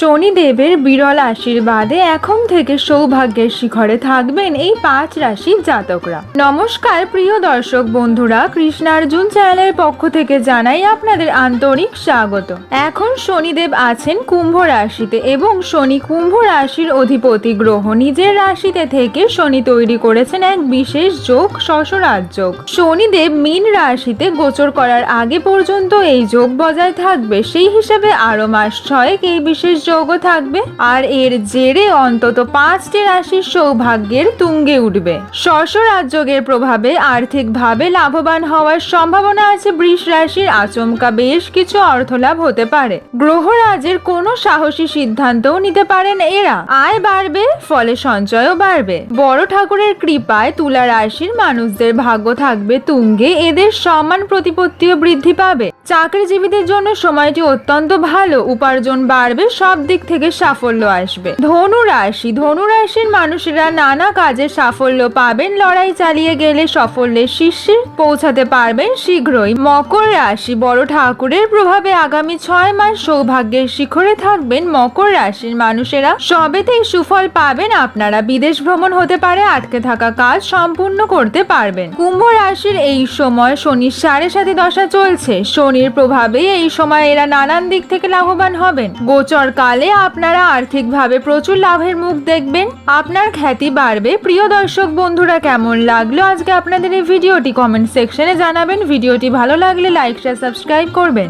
শনিদেবের বিরল আশীর্বাদে এখন থেকে সৌভাগ্যের শিখরে থাকবেন এই পাঁচ রাশির জাতকরা। নমস্কার প্রিয় দর্শক বন্ধুরা, কৃষ্ণার্জুন চ্যানেলের পক্ষ থেকে জানাই আপনাদের আন্তরিক স্বাগত। এখন শনিদেব আছেন কুম্ভ রাশিতে এবং শনি কুম্ভ রাশির অধিপতি গ্রহ নিজের রাশিতে থেকে শনি তৈরি করেছেন এক বিশেষ যোগ শশরাজ যোগ। শনিদেব মীন রাশিতে গোচর করার আগে পর্যন্ত এই যোগ বজায় থাকবে। সেই হিসাবে আরও মাস ছয়েক এই বিশেষ যোগও থাকবে আর এর জেরে অন্তত পাঁচটি রাশির সৌভাগ্যের তুঙ্গে উঠবে। শশরাজ যোগের প্রভাবে আর্থিকভাবে লাভবান হওয়ার সম্ভাবনা আছে বৃষ রাশির আচমকা বেশ কিছু অর্থলাভ হতে পারে। গ্রহরাজের কোনো সাহসী সিদ্ধান্তও নিতে পারেন এরা। আয় বাড়বে, ফলে সঞ্চয়ও বাড়বে। বড় ঠাকুরের কৃপায় তুলা রাশির মানুষদের ভাগ্য থাকবে তুঙ্গে, এদের সম্মান প্রতিপত্তিও বৃদ্ধি পাবে। চাকরিজীবীদের জন্য সময়টি অত্যন্ত ভালো, উপার্জন বাড়বে সব দিক থেকে সাফল্য আসবে। ধনু রাশি ধনু রাশির মানুষেরা নানা কাজে সাফল্য পাবেন। লড়াই চালিয়ে গেলে সাফল্যের শীর্ষে পৌঁছাতে পারবেন শীঘ্রই। মকর রাশি, বড় ঠাকুরের প্রভাবে আগামী ছয় মাস সৌভাগ্যের শিখরে থাকবেন। মকর রাশির মানুষেরা সবেতেই সুফল পাবেন। আপনারা বিদেশ ভ্রমণ হতে পারে, আটকে থাকা কাজ সম্পূর্ণ করতে পারবেন। কুম্ভ রাশির এই সময় শনির সাড়ে সাথে দশা চলছে। শনির প্রভাবে এই সময় এরা নানান দিক থেকে লাভবান হবেন। গোচর কালে আপনারা আর্থিকভাবে প্রচুর লাভের মুখ দেখবেন। আপনার খ্যাতি বাড়বে। প্রিয় দর্শক বন্ধুরা, কেমন লাগল আজকে আপনাদের এই ভিডিওটি? কমেন্ট সেকশনে জানাবেন। ভিডিওটি ভালো লাগলে লাইক শেয়ার সাবস্ক্রাইব করবেন।